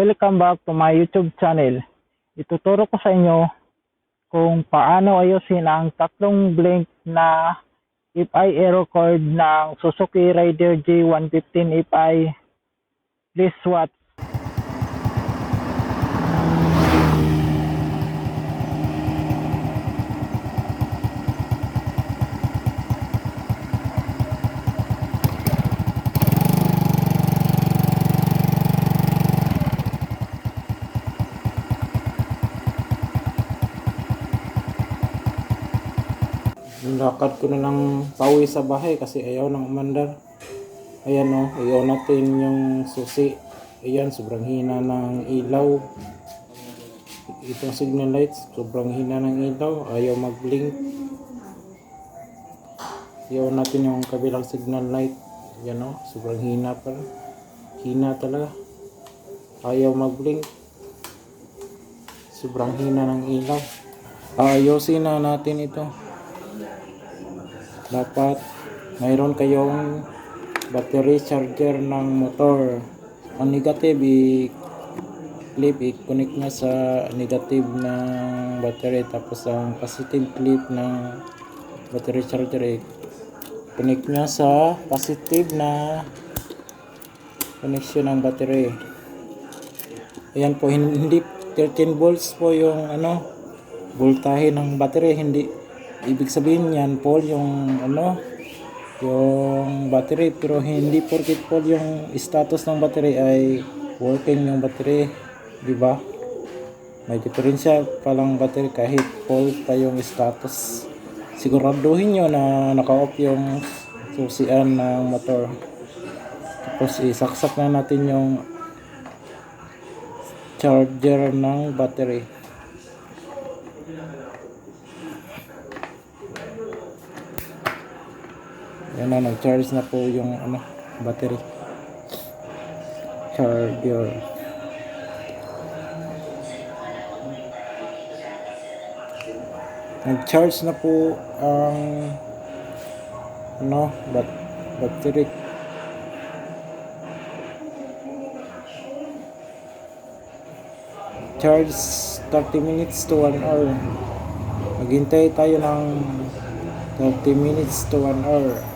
Welcome back to my YouTube channel. Ituturo ko sa inyo kung paano ayusin ang tatlong blink na FI error code ng Suzuki Raider G115 FI. Please watch. Nilakad ko na ng pauwi sa bahay kasi ayaw ng umandar. Ayan o, ayaw natin yung susi. Ayan, sobrang hina ng ilaw. Itong signal lights, sobrang hina ng ilaw. Ayaw mag-blink. Ayaw natin yung kabilang signal light. Ayan o, sobrang hina pa. Hina talaga. Ayaw mag-blink. Sobrang hina ng ilaw. Ayusin na natin ito dapat mayroon kayong battery charger ng motor. Ang negative, i-clip, i-connect nyo sa negative ng battery. Tapos ang positive clip ng battery charger, i-connect nyo sa positive na connection ng battery. Ayan po, hindi 13 volts po yung ano, voltahe ng battery, hindi ibig sabihin yan Paul yung ano yung battery pero hindi porket Paul yung status ng battery ay working yung battery di ba? May diferensya palang battery kahit Paul pa yung status. Siguraduhin nyo na naka-off yung susian ng motor. Tapos isaksak na natin yung charger ng battery Yan na, nag-charge na po yung ano, battery. Charger. Nag-charge na po ang ano, bat battery. Charge 30 minutes to 1 hour. Maghintay tayo ng 30 minutes to 1 hour.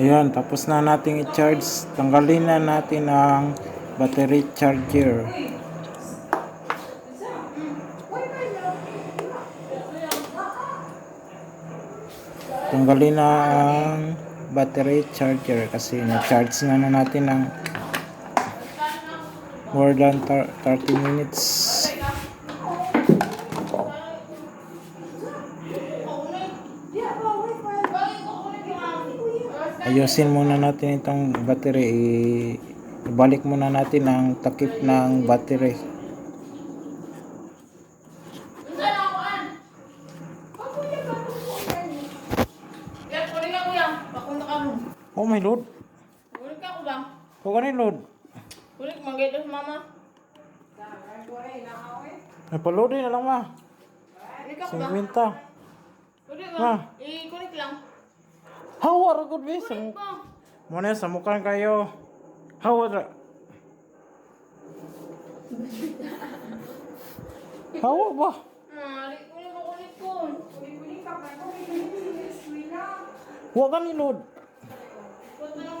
Ayan, tapos na natin i-charge. Tanggalin na natin ang battery charger. Tanggalin na ang battery charger kasi na-charge na na natin ng more than thir- 30 minutes. Ayusin muna natin itong battery ibalik muna natin ang takip ng battery oh my lord Kunin ka ko ba? ka ni lord ka manggay mama. napaload na lang ma Kunin ka ko ba? singwinta Kunin Ma. ka. I-kunik lang. Hawa ra good bis Kunik pa. muna sa mukan kayo ba di- kunin ko, kunin ko. huwag ka ni lord Kunin mo lang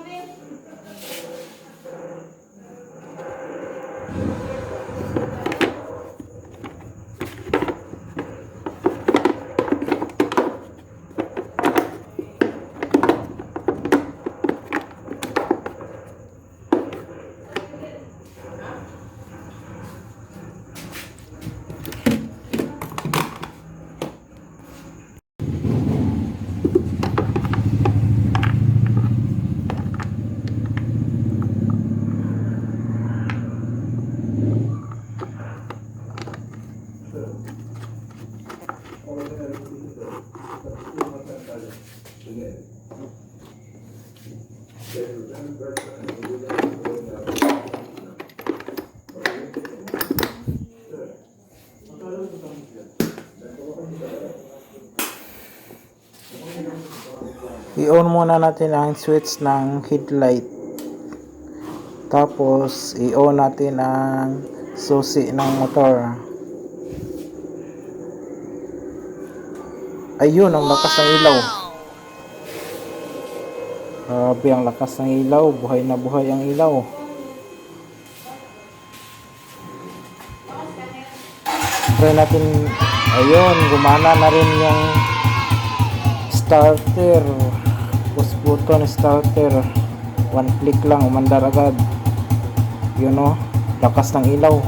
i-on muna natin ang switch ng headlight. Tapos i-on natin ang susi ng motor. Ayun ang lakas ng ilaw grabe ang lakas ng ilaw. Buhay na buhay ang ilaw. Try natin. Ayun gumana na rin yung starter. Push button starter. One click lang umandar agad. Yun o lakas ng ilaw.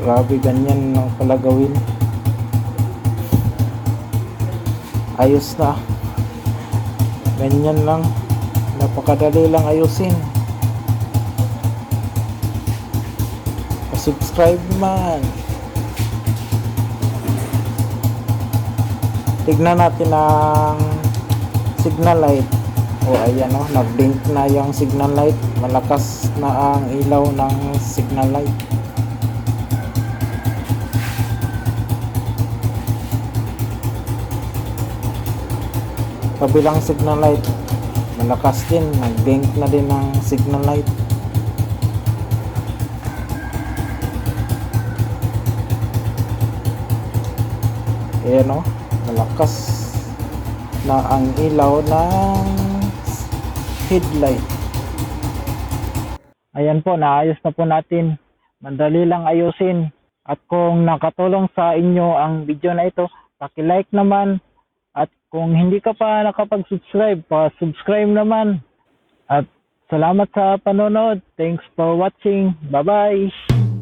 Grabe ganyan ang pala gawin ayos na ganyan lang. Napakadali lang ayusin. Subscribe man. Tignan natin ang signal light. O ayan o nag-blink na yung signal light. Malakas na ang ilaw ng signal light kabilang signal light malakas din nag-blink na din ang signal light ayan o malakas na ang ilaw ng headlight Ayan po, naayos na po natin. Mandali lang ayusin. At kung nakatulong sa inyo ang video na ito, paki-like naman. Kung hindi ka pa nakapag-subscribe, pa-subscribe naman. At salamat sa panonood. Thanks for watching. Bye-bye.